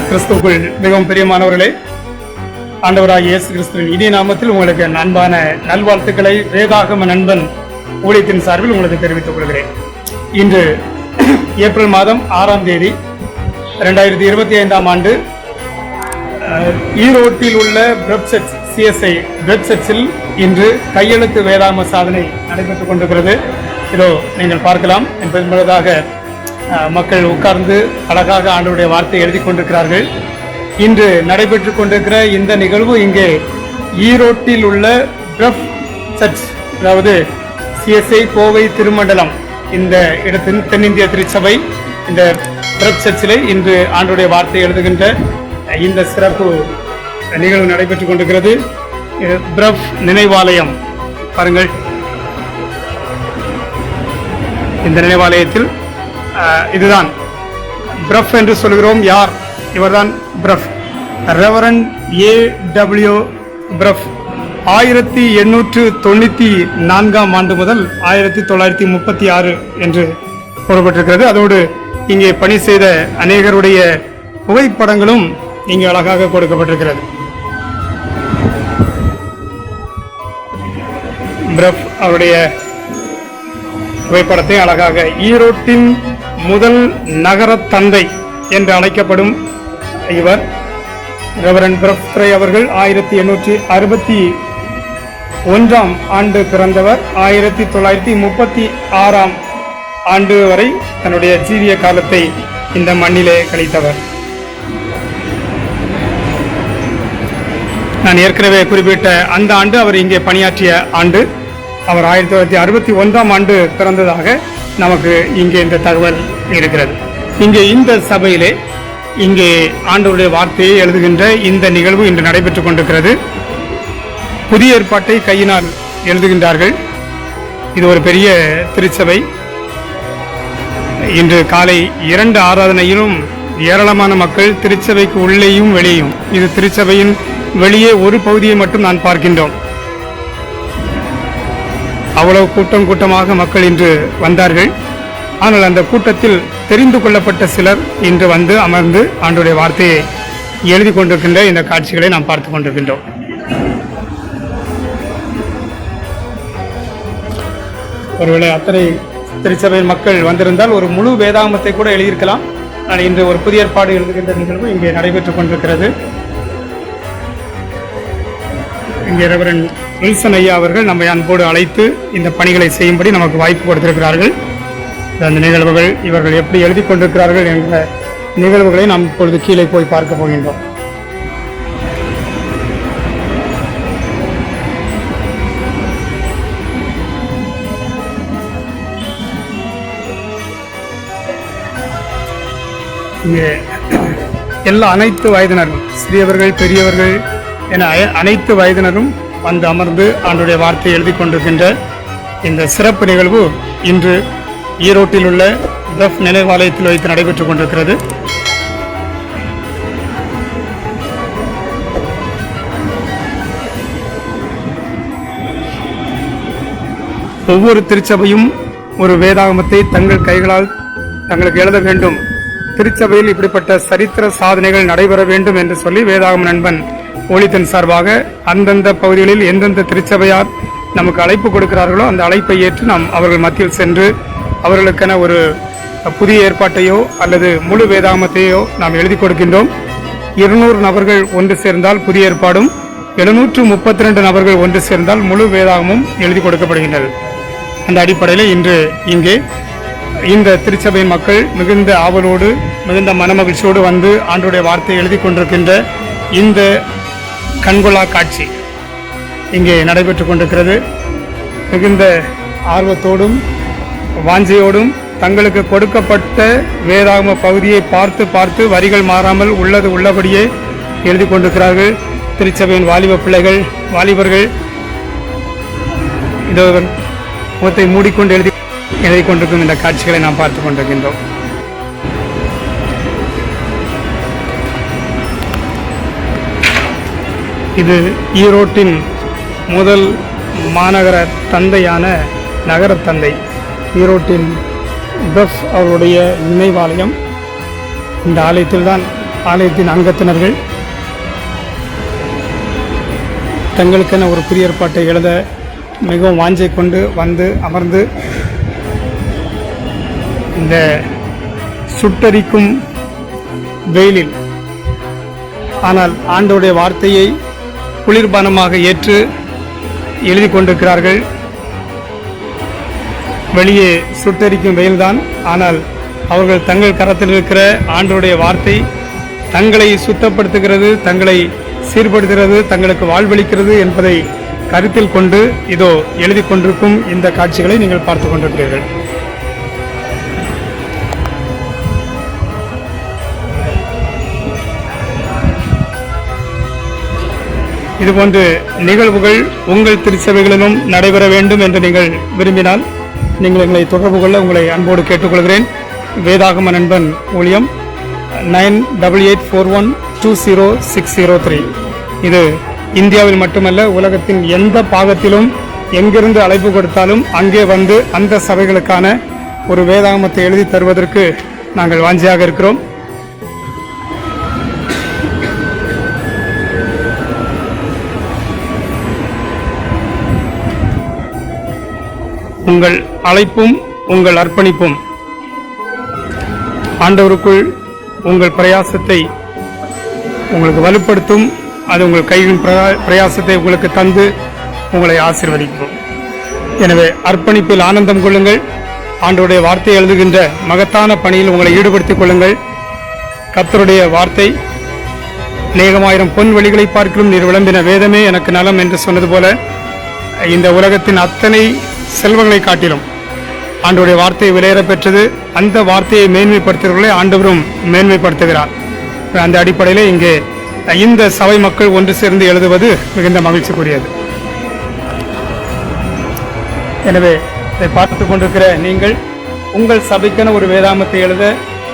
கிறிஸ்துக்குள் மிகவும் பிரியமானவர்களே ஆண்டவராக இயேசு கிறிஸ்துவின் இதே நாமத்தில் உங்களுக்கு நண்பான அன்பான நல்வாழ்த்துக்களை வேதாகம நண்பன் ஊழியத்தின் சார்பில் உங்களுக்கு தெரிவித்துக் கொள்கிறேன். இன்று ஏப்ரல் மாதம் ஆறாம் தேதி ரெண்டாயிரத்தி இருபத்தி ஐந்தாம் ஆண்டு அஹ், ஈரோட்டில் உள்ள வெப்செட் சிஎஸ்ஐ வெப்செட்ஸில் இன்று கையெழுத்து வேதாகம சாதனை நடைபெற்றுக் கொண்டிருக்கிறது. இதோ நீங்கள் பார்க்கலாம். என்பதாக மக்கள் உட்கார்ந்து அழகாக ஆண்டவருடைய வார்த்தை எழுதி கொண்டிருக்கிறார்கள். இன்று நடைபெற்று கொண்டிருக்கிற இந்த நிகழ்வு இங்கே ஈரோட்டில் உள்ள பிரப் சர்ச் அதாவது சிஎஸ்ஐ கோவை திருமண்டலம் இந்த இடத்தின் தென்னிந்திய திருச்சபை இந்த பிரப் சர்ச்சிலே இன்று ஆண்டுடைய வார்த்தை எழுதுகின்ற இந்த சிறப்பு நிகழ்வு நடைபெற்றுக் கொண்டிருக்கிறது. இது பிரப் நினைவாலயம். பாருங்கள். இந்த நினைவாலயத்தில் இதுதான். பிரஃப் என்று சொல்கிறோம் யார்? இவர்தான் Brough reverend A W Brough ஆயிரத்தி எண்ணூற்று தொண்ணூற்றி நான்காம் ஆண்டு முதல் ஆயிரத்தி தொள்ளாயிரத்தி முப்பத்தி ஆறு என்று கூறப்பட்டிருக்கிறது. அதோடு இங்கே பணி செய்த அநேகருடைய புகைப்படங்களும் இங்கே அழகாக கொடுக்கப்பட்டிருக்கிறது. பிரஃப் அவருடைய புகைப்படத்தை அழகாக ஈரோட்டின் முதல் நகர தந்தை என்று அழைக்கப்படும் இவர் ரெவரன் பிரஃப்ரே அவர்கள் ஆயிரத்தி எண்ணூற்றி அறுபத்தி ஒன்றாம் ஆண்டு பிறந்தவர். ஆயிரத்தி தொள்ளாயிரத்தி முப்பத்தி ஆறாம் ஆண்டு வரை தன்னுடைய ஜீவிய காலத்தை இந்த மண்ணிலே கழித்தவர். நான் ஏற்கனவே குறிப்பிட்ட அந்த ஆண்டு அவர் இங்கே பணியாற்றிய ஆண்டு. அவர் ஆயிரத்தி தொள்ளாயிரத்தி அறுபத்தி ஒன்றாம் ஆண்டு பிறந்ததாக நமக்கு இங்கே இந்த தகவல் இருக்கிறது. இங்கே இந்த சபையிலே இங்கே ஆண்டவருடைய வார்த்தையை எழுதுகின்ற இந்த நிகழ்வு இன்று நடைபெற்றுக் கொண்டிருக்கிறது. புதிய ஏற்பாட்டை கையினால் எழுதுகின்றார்கள். இது ஒரு பெரிய திருச்சபை. இன்று காலை இரண்டு ஆராதனையிலும் ஏராளமான மக்கள் திருச்சபைக்கு உள்ளேயும் வெளியும் இது திருச்சபையின் வெளியே ஒரு பகுதியை மட்டும் நான் பார்க்கின்றோம். அவ்வளவு கூட்டம் கூட்டமாக மக்கள் இன்று வந்தார்கள். ஆனால் அந்த கூட்டத்தில் தெரிந்து கொள்ளப்பட்ட சிலர் இன்று வந்து அமர்ந்து ஆண்டுடைய வார்த்தையை எழுதி கொண்டிருக்கின்ற இந்த காட்சிகளை நாம் பார்த்து கொண்டிருக்கின்றோம். ஒருவேளை அத்தனை திருச்சபையின் மக்கள் வந்திருந்தால் ஒரு முழு வேதாமத்தை கூட எழுதியிருக்கலாம். ஆனால் இன்று ஒரு புதிய ஏற்பாடு எழுதுகின்ற நிகழ்வு இங்கே நடைபெற்றுக் கொண்டிருக்கிறது. இங்கே ரெவரன் வில்சன் ஐயா அவர்கள் நம்மை அன்போடு அழைத்து இந்த பணிகளை செய்யும்படி நமக்கு வாய்ப்பு கொடுத்திருக்கிறார்கள். அந்த நிகழ்வுகள் இவர்கள் எப்படி எழுதி கொண்டிருக்கிறார்கள் என்ற நிகழ்வுகளை நாம் இப்பொழுது கீழே போய் பார்க்க போகின்றோம். இங்கே எல்லா அனைத்து வயதினரும் சிறியவர்கள் பெரியவர்கள் என அனைத்து வயதினரும் வந்து அமர்ந்து ஆண்டுடைய வார்த்தையை எழுதி கொண்டிருக்கின்ற இந்த சிறப்பு நிகழ்வு இன்று ஈரோட்டில் உள்ள தஃப் நினைவாலயத்தில் வைத்து நடைபெற்றுக் கொண்டிருக்கிறது. ஒவ்வொரு திருச்சபையும் ஒரு வேதாகமத்தை தங்கள் கைகளால் தங்களுக்கு எழுத வேண்டும். திருச்சபையில் இப்படிப்பட்ட சரித்திர சாதனைகள் நடைபெற வேண்டும் என்று சொல்லி வேதாகம் நண்பன் ஒளித்தன் சார்பாக அந்தந்த பகுதிகளில் எந்தெந்த திருச்சபையார் நமக்கு அழைப்பு கொடுக்கிறார்களோ அந்த அழைப்பை ஏற்று நாம் அவர்கள் மத்தியில் சென்று அவர்களுக்கென ஒரு புதிய ஏற்பாட்டையோ அல்லது முழு வேதாமத்தையோ நாம் எழுதி கொடுக்கின்றோம். இருநூறு நபர்கள் ஒன்று சேர்ந்தால் புதிய ஏற்பாடும் எழுநூற்று முப்பத்தி ரெண்டு நபர்கள் ஒன்று சேர்ந்தால் முழு வேதாகமும் எழுதி கொடுக்கப்படுகின்றது. அந்த அடிப்படையில் இன்று இங்கே இந்த திருச்சபையின் மக்கள் மிகுந்த ஆவலோடு மிகுந்த மனமகிழ்ச்சியோடு வந்து ஆண்டுடைய வார்த்தையை எழுதி கொண்டிருக்கின்ற இந்த கண்கொள்ளா காட்சி இங்கே நடைபெற்று கொண்டிருக்கிறது. மிகுந்த ஆர்வத்தோடும் வாஞ்சையோடும் தங்களுக்கு கொடுக்கப்பட்ட வேதாகம பகுதியை பார்த்து பார்த்து வரிகள் மாறாமல் உள்ளது உள்ளபடியே எழுதி கொண்டிருக்கிறார்கள். திருச்சபையின் வாலிப பிள்ளைகள் வாலிபர்கள் இதோ முகத்தை மூடிக்கொண்டு எழுதி எழுதி கொண்டிருக்கும் இந்த காட்சிகளை நாம் பார்த்து கொண்டிருக்கின்றோம். இது ஈரோட்டின் முதல் மாநகர தந்தையான நகரத்தந்தை தந்தை. ஈரோட்டின் பஃப் அவருடைய நினைவாலயம். இந்த ஆலயத்தில் தான் ஆலயத்தின் அங்கத்தினர்கள் தங்களுக்கென ஒரு புதிய ஏற்பாட்டை எழுத மிகவும் வாஞ்சை கொண்டு வந்து அமர்ந்து இந்த சுட்டரிக்கும் வெயிலில் ஆனால் ஆண்டோடைய வார்த்தையை குளிர்பானமாக ஏற்று எழுதி கொண்டிருக்கிறார்கள் வெளியே சுட்டரிக்கும் வெயில்தான். ஆனால் அவர்கள் தங்கள் கரத்தில் இருக்கிற ஆண்டருடைய வார்த்தை தங்களை சுத்தப்படுத்துகிறது தங்களை சீர்படுத்துகிறது தங்களுக்கு வாழ்வளிக்கிறது என்பதை கருத்தில் கொண்டு இதோ எழுதி கொண்டிருக்கும் இந்த காட்சிகளை நீங்கள் பார்த்து கொண்டிருக்கிறீர்கள். இதுபோன்று நிகழ்வுகள் உங்கள் திருச்சபைகளிலும் நடைபெற வேண்டும் என்று நீங்கள் விரும்பினால் நீங்கள் எங்களை தொடர்பு கொள்ள உங்களை அன்போடு கேட்டுக்கொள்கிறேன். வேதாகம நண்பன் ஊழியம் nine double eight four one two zero six zero three. இது இந்தியாவில் மட்டுமல்ல உலகத்தின் எந்த பாகத்திலும் எங்கிருந்து அழைப்பு கொடுத்தாலும் அங்கே வந்து அந்த சபைகளுக்கான ஒரு வேதாகமத்தை எழுதி தருவதற்கு நாங்கள் வாஞ்சியாக இருக்கிறோம். உங்கள் அழைப்பும் உங்கள் அர்ப்பணிப்பும். ஆண்டவருக்குள் உங்கள் பிரயாசத்தை உங்களுக்கு வலுப்படுத்தும். அது உங்கள் கையின் பிரயா- பிரயாசத்தை உங்களுக்கு தந்து உங்களை ஆசீர்வதிக்கும். எனவே அர்ப்பணிப்பில் ஆனந்தம் கொள்ளுங்கள். ஆண்டவருடைய வார்த்தை எழுதுகின்ற மகத்தான பணியில் உங்களை ஈடுபடுத்திக் கொள்ளுங்கள். கத்தருடைய வார்த்தை அநேகமாயிரம் பொன் வழிகளை பார்க்கிறோம் நீர் விளம்பின வேதமே எனக்கு நலம் என்று சொன்னது போல இந்த உலகத்தின் அத்தனை செல்வங்களை காட்டிலும். ஆண்டோடைய வார்த்தை விலையேற பெற்றது அந்த வார்த்தையை மேன்மைப்படுத்துகிறவர்களை ஆண்டவரும் மேன்மைப்படுத்துகிறார். அந்த அடிப்படையில் இங்கே இந்த சபை மக்கள் ஒன்று சேர்ந்து எழுதுவது மிகுந்த மகிழ்ச்சிக்குரியது. எனவே இதை பார்த்து கொண்டிருக்கிற நீங்கள் உங்கள் சபைக்கென ஒரு வேதாமத்தை எழுத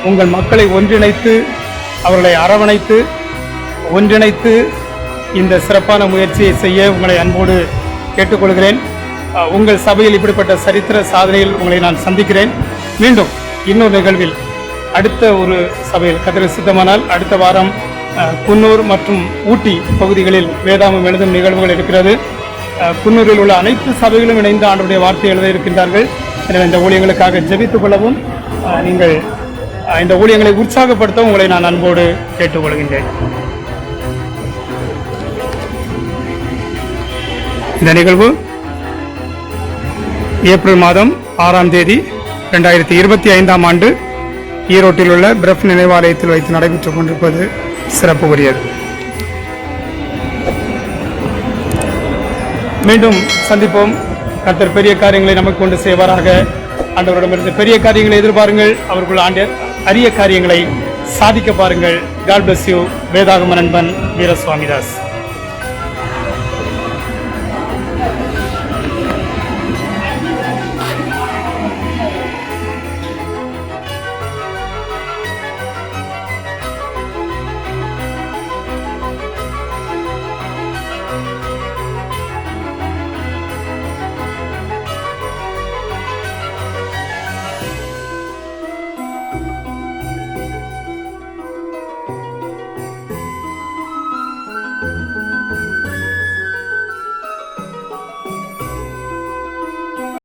உங்கள் மக்களை ஒன்றிணைத்து அவர்களை அரவணைத்து ஒன்றிணைத்து இந்த சிறப்பான முயற்சியை செய்ய உங்களை அன்போடு கேட்டுக்கொள்கிறேன். உங்கள் சபையில் இப்படிப்பட்ட சரித்திர சாதனையில் உங்களை நான் சந்திக்கிறேன். மீண்டும் இன்னொரு நிகழ்வில் அடுத்த ஒரு சபையில். கதிர சித்தமானால் அடுத்த வாரம் குன்னூர் மற்றும் ஊட்டி பகுதிகளில் வேதாமம் எழுதும் நிகழ்வுகள் இருக்கிறது. குன்னூரில் உள்ள அனைத்து சபைகளும் இணைந்து ஆண்டுடைய வார்த்தை எழுத இருக்கின்றார்கள். எனவே இந்த ஊழியங்களுக்காக ஜெபித்துக் கொள்ளவும் நீங்கள் இந்த ஊழியங்களை உற்சாகப்படுத்த உங்களை நான் அன்போடு கேட்டுக்கொள்கின்றேன். இந்த நிகழ்வு ஏப்ரல் மாதம் ஆறாம் தேதி ரெண்டாயிரத்தி இருபத்தி ஐந்தாம் ஆண்டு ஈரோட்டில் உள்ள பிரஃப் நினைவாலயத்தில் வைத்து நடைபெற்றுக் கொண்டிருப்பது சிறப்புக்குரியது. மீண்டும் சந்திப்போம். கத்தர் பெரிய காரியங்களை நமக்கு கொண்டு செய்வாராக. ஆண்டவரிடமிருந்து பெரிய காரியங்களை எதிர்பாருங்கள். அவர்கள் ஆண்ட அரிய காரியங்களை சாதிக்க பாருங்கள். காட் பிளஸ் யூ வேதாகம நண்பன் வீரசுவாமிதாஸ்.